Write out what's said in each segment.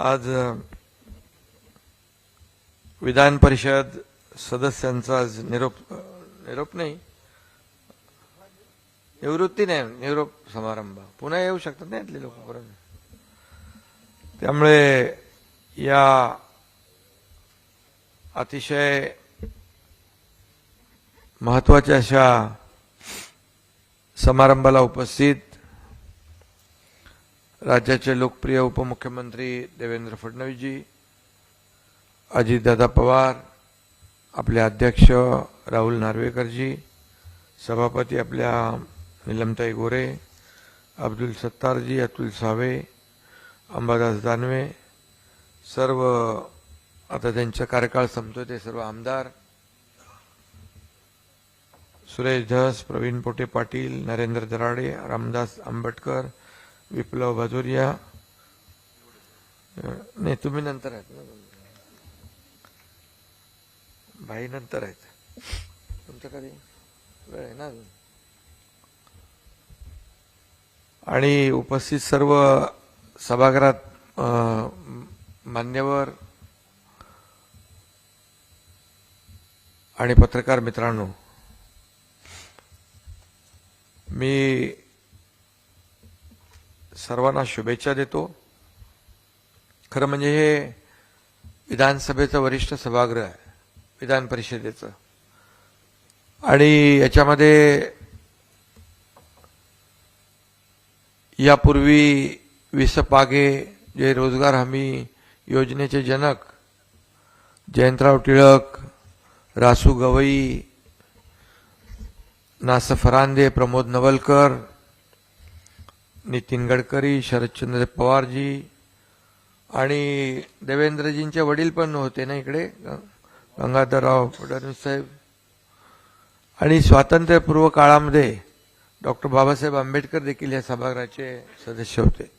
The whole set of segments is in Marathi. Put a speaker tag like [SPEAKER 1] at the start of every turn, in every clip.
[SPEAKER 1] आज विधान परिषद सदस्यांचा आज निरोप निरोप नाही. निवृत्ती नाही निरोप समारंभ. पुन्हा येऊ शकतात नाही इथले लोक परत? त्यामुळे या अतिशय महत्त्वाच्या अशा समारंभाला उपस्थित राज्याचे लोकप्रिय उपमुख्यमंत्री देवेंद्र फडणवीसजी अजितदादा पवार आपले अध्यक्ष राहुल नार्वेकरजी सभापती आपल्या निलमताई गोरे अब्दुल सत्तारजी अतुल सावे अंबादास दानवे सर्व आता त्यांचा कार्यकाळ संपतोय ते सर्व आमदार. सुरेश धस प्रवीण पोटे पाटील नरेंद्र दराडे रामदास आंबटकर विप्लव भजोरिया नाही तुम्ही नंतर आहेत. ना भाई नंतर आहेत. तुमचं कधी वेळ आहे ना अजून? आणि उपस्थित सर्व सभागृहात मान्यवर आणि पत्रकार मित्रांनो मी सर्वांना शुभेच्छा देतो. खरं म्हणजे हे विधानसभेचं वरिष्ठ सभागृह आहे विधान परिषदेचं. आणि याच्यामध्ये यापूर्वी विसपागे जे रोजगार हमी योजनेचे जनक जयंतराव टिळक रासू गवई नास फरांदे प्रमोद नवलकर नितीन गडकरी शरदचंद्र पवारजी आणि देवेंद्रजींचे वडील पण होते ना इकडे? गंगाधरराव फडणवीस साहेब. आणि स्वातंत्र्यपूर्व काळामध्ये डॉक्टर बाबासाहेब आंबेडकर देखील या सभागृहाचे सदस्य होते.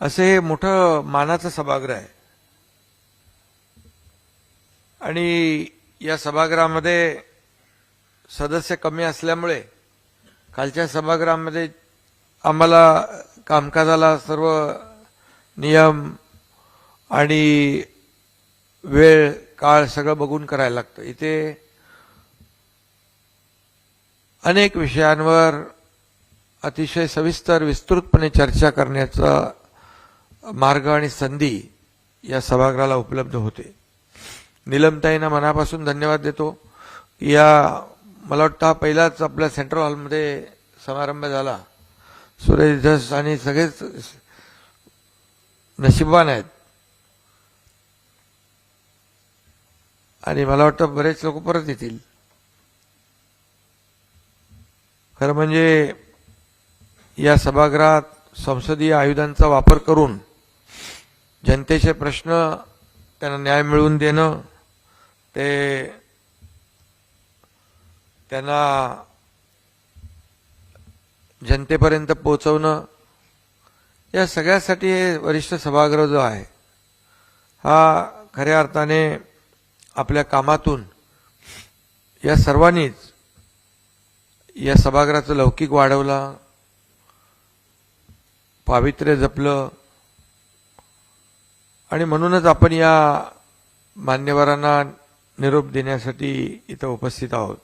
[SPEAKER 1] असे हे मोठं मानाचं सभागृह आहे. आणि या सभागृहामध्ये सदस्य कमी असल्यामुळे कालच्या सभागृहामध्ये आम्हाला कामकाजाला सर्व नियम आणि वेळ काळ सगळं बघून करायला लागतं. इथे अनेक विषयांवर अतिशय सविस्तर विस्तृतपणे चर्चा करण्याचा मार्ग आणि संधी या सभागृहाला उपलब्ध होते. निलमताईंना मनापासून धन्यवाद देतो. या मला वाटतं हा पहिलाच आपल्या सेंट्रल हॉलमध्ये समारंभ झाला. सुरेश धस आणि सगळेच नशिबान आहेत. आणि मला वाटतं बरेच लोक परत येतील. खरं म्हणजे या सभागृहात संसदीय आयुधांचा वापर करून जनतेचे प्रश्न त्यांना न्याय मिळवून देणं ते त्यांना जनतेपर्यंत पोहोचवणं या सगळ्यासाठी हे वरिष्ठ सभागृह जो आहे हा खऱ्या अर्थाने आपल्या कामातून या सर्वांनीच या सभागृहाचं लौकिक वाढवला पावित्र्य जपलं आणि म्हणूनच आपण या मान्यवरांना निरोप देण्यासाठी इथं उपस्थित आहोत.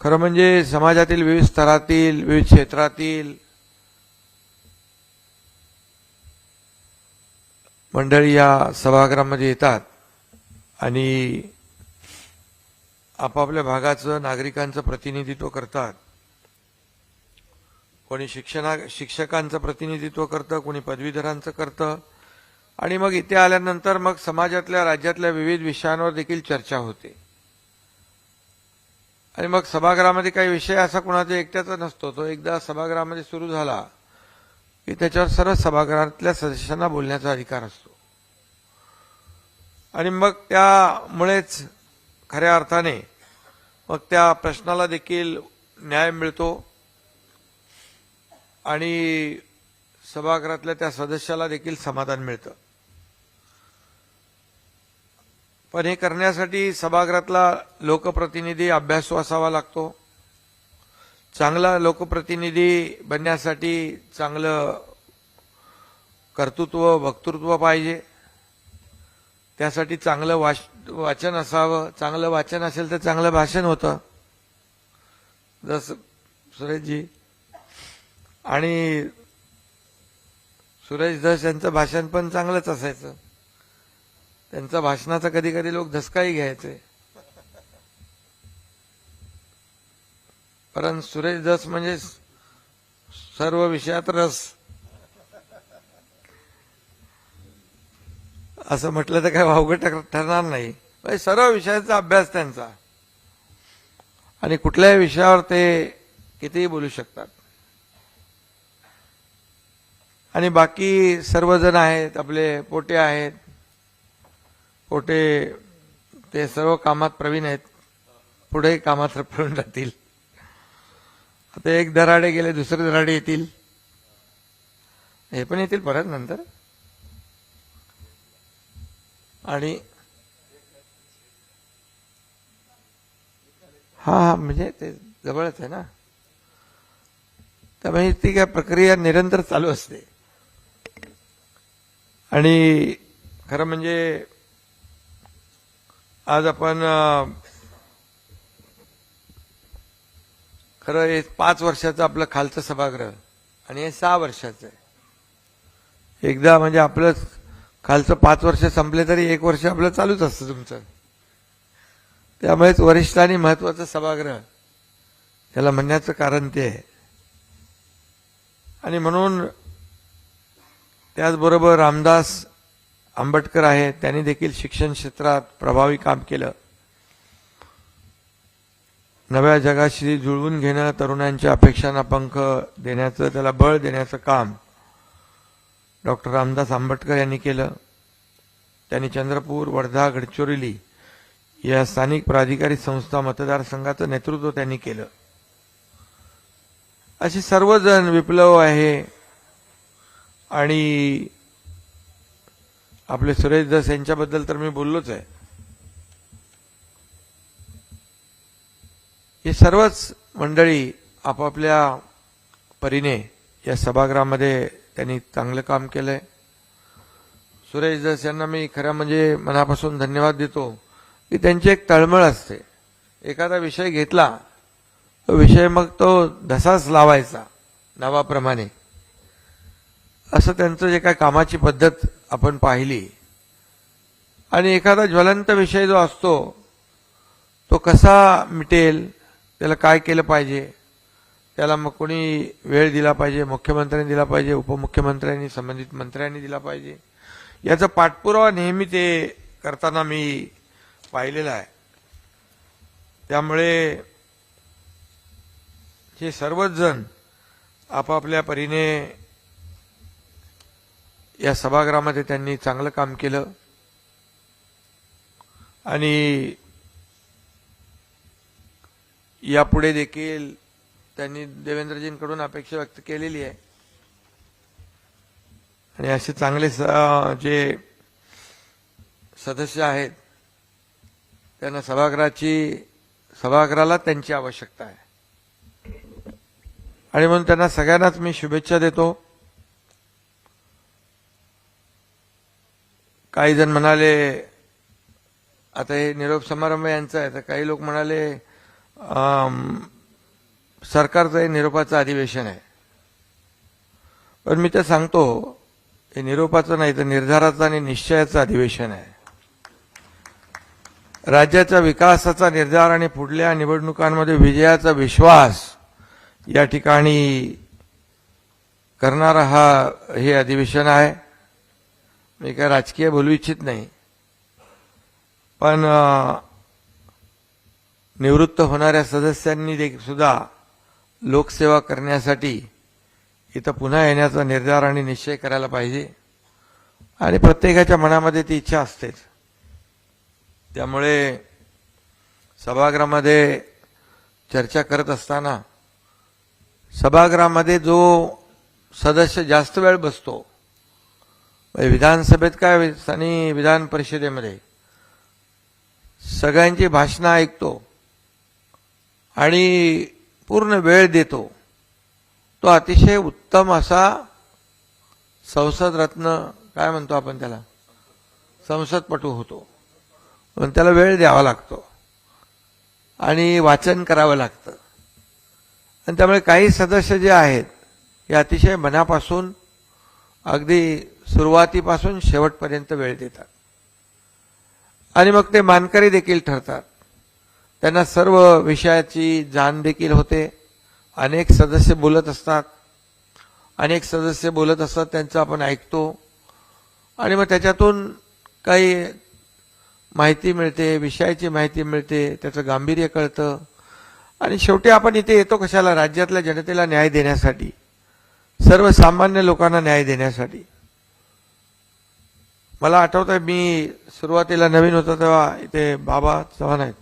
[SPEAKER 1] खरं म्हणजे समाजातील विविध स्तरातील विविध क्षेत्रातील मंडळी या सभागृहामध्ये येतात आणि आपापल्या भागाचं नागरिकांचं प्रतिनिधित्व करतात. कोणी शिक्षणा शिक्षकांचं प्रतिनिधित्व करतं कोणी पदवीधरांचं करतं. आणि मग इथे आल्यानंतर मग समाजातल्या राज्यातल्या विविध विषयांवर देखील चर्चा होते. आणि मग सभागृहामध्ये काही विषय असा कुणाचा एकट्याचा नसतो. तो एकदा सभागृहामध्ये सुरू झाला की त्याच्यावर सर्व सभागृहातल्या सदस्यांना बोलण्याचा अधिकार असतो. आणि मग त्यामुळेच खऱ्या अर्थाने मग त्या प्रश्नाला देखील न्याय मिळतो. आणि सभागृहातल्या त्या सदस्याला देखील समाधान मिळतं. पण हे करण्यासाठी सभागृहातला लोकप्रतिनिधी अभ्यासू असावा लागतो. चांगला लोकप्रतिनिधी बनण्यासाठी चांगलं कर्तृत्व वक्तृत्व पाहिजे. त्यासाठी चांगलं वाच वाचन असावं. चांगलं वाचन असेल तर चांगलं भाषण होतं. जसं सुरेशजी. आणि सुरेश धस यांचं भाषण पण चांगलंच असायचं. त्यांचा भाषणाचा कधी कधी लोक धसकाही घ्यायचे. कारण सुरेश धस म्हणजे सर्व विषयात रस. असं म्हटलं तर काय वावगं ठरणार नाही. म्हणजे सर्व विषयाचा अभ्यास त्यांचा. आणि कुठल्याही विषयावर ते कितीही बोलू शकतात. आणि बाकी सर्वजण आहेत आपले पोटे आहेत पोटे ते सर्व कामात प्रवीण आहेत पुढेही कामात प्रवीण राहतील. आता एक दराडे गेले दुसरे दराडे येतील. हे पण येतील परत नंतर. आणि हा हा म्हणजे ते जवळच आहे ना. त्यामुळे ती काय प्रक्रिया निरंतर चालू असते. आणि खरं म्हणजे आज आपण खरं हे पाच वर्षाचं आपलं खालचं सभागृह आणि हे सहा वर्षाचं आहे. एकदा म्हणजे आपलं खालचं पाच वर्ष संपले तरी एक वर्ष आपलं चालूच असतं तुमचं. त्यामुळेच वरिष्ठ आणि महत्वाचं सभागृह त्याला म्हणण्याचं कारण ते आहे. आणि म्हणून त्याचबरोबर रामदास आंबटकर आहे त्यांनी देखील शिक्षण क्षेत्रात प्रभावी काम केलं. नव्या जगाशी जुळवून घेणं तरुणांच्या अपेक्षांना पंख देण्याचं त्याला बळ देण्याचं काम डॉक्टर रामदास आंबटकर यांनी केलं. त्यांनी चंद्रपूर वर्धा गडचिरोली या स्थानिक प्राधिकारी संस्था मतदारसंघाचं नेतृत्व त्यांनी केलं. असे सर्वजण विप्लव आहे आणि आपले सुरेश दस यांच्याबद्दल तर मी बोललोच आहे. हे सर्वच मंडळी आपापल्या परीने या सभागृहामध्ये त्यांनी चांगलं काम केलंय. सुरेश दस यांना मी खऱ्या म्हणजे मनापासून धन्यवाद देतो की त्यांची एक तळमळ असते. एखादा विषय घेतला तो विषय मग तो धसाच लावायचा नावाप्रमाणे. असं त्यांचं जे काय कामाची पद्धत आपण पाहिली. आणि एखादा ज्वलंत विषय जो असतो तो कसा मिटेल त्याला काय केलं पाहिजे त्याला मग कोणी वेळ दिला पाहिजे मुख्यमंत्र्यांनी दिला पाहिजे उपमुख्यमंत्र्यांनी संबंधित मंत्र्यांनी दिला पाहिजे याचा पाठपुरावा नेहमी ते करताना मी पाहिलेला आहे. त्यामुळे हे सर्वच जण आपापल्या परीने या सभागृहामध्ये त्यांनी चांगलं काम केलं. आणि यापुढे देखील त्यांनी देवेंद्रजींकडून अपेक्षा व्यक्त केलेली आहे. आणि असे चांगले जे सदस्य आहेत त्यांना सभागृहाची सभागृहाला त्यांची आवश्यकता आहे. आणि म्हणून त्यांना सगळ्यांनाच मी शुभेच्छा देतो. काही जण म्हणाले आता हे निरोप समारंभ यांचा आहे तर काही लोक म्हणाले सरकारचं हे निरोपाचं अधिवेशन आहे. पण मी ते सांगतो हे निरोपाचं नाही तर निर्धाराचं आणि निश्चयाचं अधिवेशन आहे. राज्याच्या विकासाचा निर्धार आणि पुढल्या निवडणुकांमध्ये विजयाचा विश्वास या ठिकाणी करणारा हा हे अधिवेशन आहे. मी काय राजकीय बोलू इच्छित नाही. पण निवृत्त होणाऱ्या सदस्यांनी देखील सुद्धा लोकसेवा करण्यासाठी इथं पुन्हा येण्याचा निर्धार आणि निश्चय करायला पाहिजे. आणि प्रत्येकाच्या मनामध्ये ती इच्छा असतेच. त्यामुळे सभागृहामध्ये चर्चा करत असताना सभागृहामध्ये जो सदस्य जास्त वेळ बसतो म्हणजे विधानसभेत काय आणि विधान परिषदेमध्ये सगळ्यांची भाषणं ऐकतो आणि पूर्ण वेळ देतो. तो अतिशय उत्तम असा संसद रत्न काय म्हणतो आपण त्याला? संसदपटू होतो. पण त्याला वेळ द्यावा लागतो. आणि वाचन करावं लागतं. आणि त्यामुळे काही सदस्य जे आहेत हे अतिशय मनापासून अगदी सुरुवातीपासून शेवटपर्यंत वेळ देतात. आणि मग ते मानकरी देखील ठरतात. त्यांना सर्व विषयाची जाण देखील होते. अनेक सदस्य बोलत असतात. अनेक सदस्य बोलत असतात त्यांचं आपण ऐकतो. आणि मग त्याच्यातून काही माहिती मिळते विषयाची माहिती मिळते त्याचं गांभीर्य कळतं. आणि शेवटी आपण इथे येतो कशाला? राज्यातल्या जनतेला न्याय देण्यासाठी. सर्वसामान्य लोकांना न्याय देण्यासाठी. मला आठवत आहे मी सुरुवातीला नवीन होतो तेव्हा इथे बाबा चव्हाण आहेत.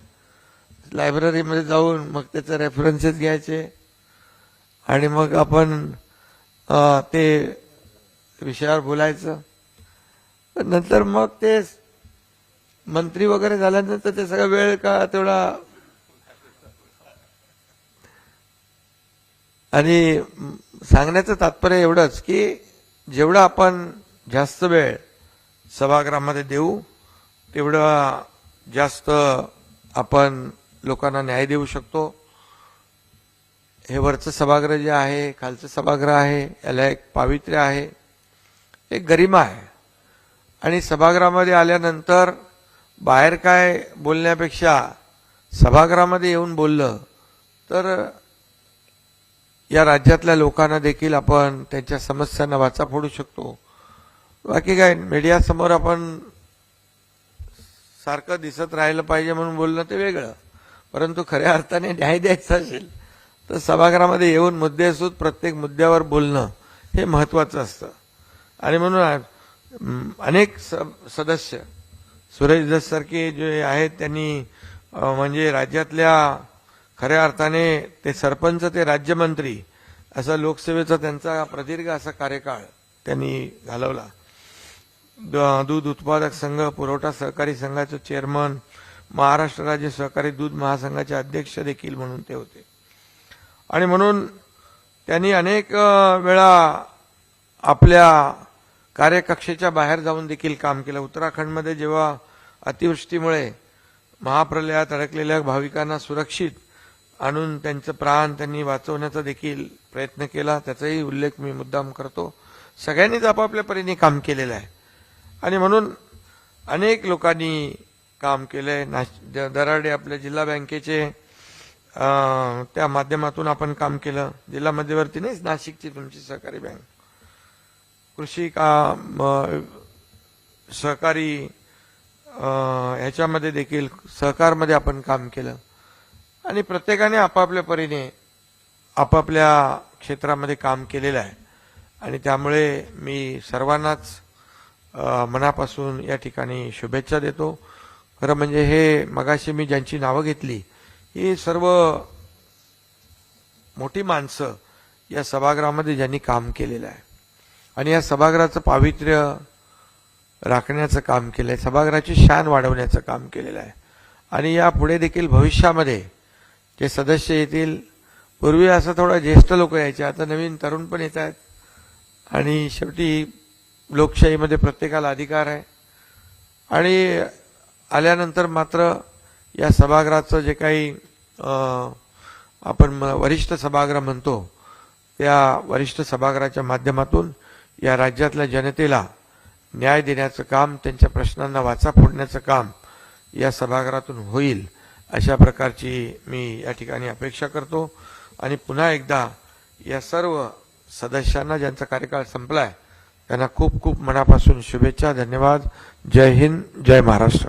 [SPEAKER 1] लायब्ररीमध्ये जाऊन मग त्याचे रेफरन्सेस घ्यायचे आणि मग आपण ते विषयावर बोलायचं. नंतर मग ते मंत्री वगैरे झाल्यानंतर ते सगळं वेळ का तेवढा आणि सांगण्याचं तात्पर्य एवढंच की जेवढं आपण जास्त वेळ सभागृहामध्ये देऊ तेवढं जास्त आपण लोकांना न्याय देऊ शकतो. हे वरचं सभागृह जे आहे खालचं सभागृह आहे याला एक पावित्र्य आहे एक गरिमा आहे. आणि सभागृहामध्ये आल्यानंतर बाहेर काय बोलण्यापेक्षा सभागृहामध्ये येऊन बोललं तर या राज्यातल्या लोकांना देखील आपण त्यांच्या समस्यांना वाचा फोडू शकतो. बाकी काय मीडियासमोर आपण सारखं दिसत राहिलं पाहिजे म्हणून बोलणं ते वेगळं. परंतु खऱ्या अर्थाने न्याय द्यायचा असेल तर सभागृहामध्ये येऊन मुद्देसूद प्रत्येक मुद्द्यावर बोलणं हे महत्वाचं असतं. आणि म्हणून अनेक स- सदस्य सुरेश दस जे आहेत त्यांनी म्हणजे राज्यातल्या खऱ्या अर्थाने ते सरपंच ते राज्यमंत्री असा लोकसेवेचा त्यांचा प्रदीर्घ असा कार्यकाळ त्यांनी घालवला. दूध उत्पादक संघ पुरवठा सहकारी संघाचे चेअरमन महाराष्ट्र राज्य सहकारी दूध महासंघाचे अध्यक्ष देखील म्हणून ते होते. आणि म्हणून त्यांनी अनेक वेळा आपल्या कार्यकक्षेच्या बाहेर जाऊन देखील काम केलं. उत्तराखंडमध्ये जेव्हा अतिवृष्टीमुळे महाप्रलयात अडकलेल्या भाविकांना सुरक्षित आणून त्यांचं प्राण त्यांनी वाचवण्याचा देखील प्रयत्न केला त्याचाही उल्लेख मी मुद्दाम करतो. सगळ्यांनीच आपापल्या परीने काम केलेलं आहे. आणि म्हणून अनेक लोकांनी काम केलंय. नाश द- दराडे आपल्या जिल्हा बँकेचे त्या माध्यमातून आपण काम केलं. जिल्हा मध्यवर्ती नाशिकची तुमची सहकारी बँक. कृषी का सहकारी ह्याच्यामध्ये देखील सहकारमध्ये आपण काम केलं. आणि प्रत्येकाने आपापल्या परीने आपापल्या क्षेत्रामध्ये काम केलेलं आहे. आणि त्यामुळे मी सर्वांनाच मनापासून या ठिकाणी शुभेच्छा देतो. खरं म्हणजे हे मगाशी मी ज्यांची नावं घेतली ही सर्व मोठी माणसं या सभागृहामध्ये ज्यांनी काम केलेलं आहे. आणि या सभागृहाचं पावित्र्य राखण्याचं काम केलं आहे. सभागृहाची शान वाढवण्याचं काम केलेलं आहे. आणि या पुढे देखील भविष्यामध्ये जे सदस्य येतील पूर्वी असं थोडं ज्येष्ठ लोक यायचे आता नवीन तरुण पण येत आहेत. आणि शेवटी लोकशाहीमध्ये प्रत्येकाला अधिकार आहे. आणि आल्यानंतर मात्र या सभागृहाचं जे काही आपण म- वरिष्ठ सभागृह म्हणतो त्या वरिष्ठ सभागृहाच्या माध्यमातून या राज्यातल्या जनतेला न्याय देण्याचं काम त्यांच्या प्रश्नांना वाचा फोडण्याचं काम या सभागृहातून होईल अशा प्रकारची मी या ठिकाणी अपेक्षा करतो. आणि पुन्हा एकदा या सर्व सदस्यांना ज्यांचा कार्यकाळ संपला आहे यांना खूप खूप मनापासून शुभेच्छा धन्यवाद. जय हिंद जय महाराष्ट्र.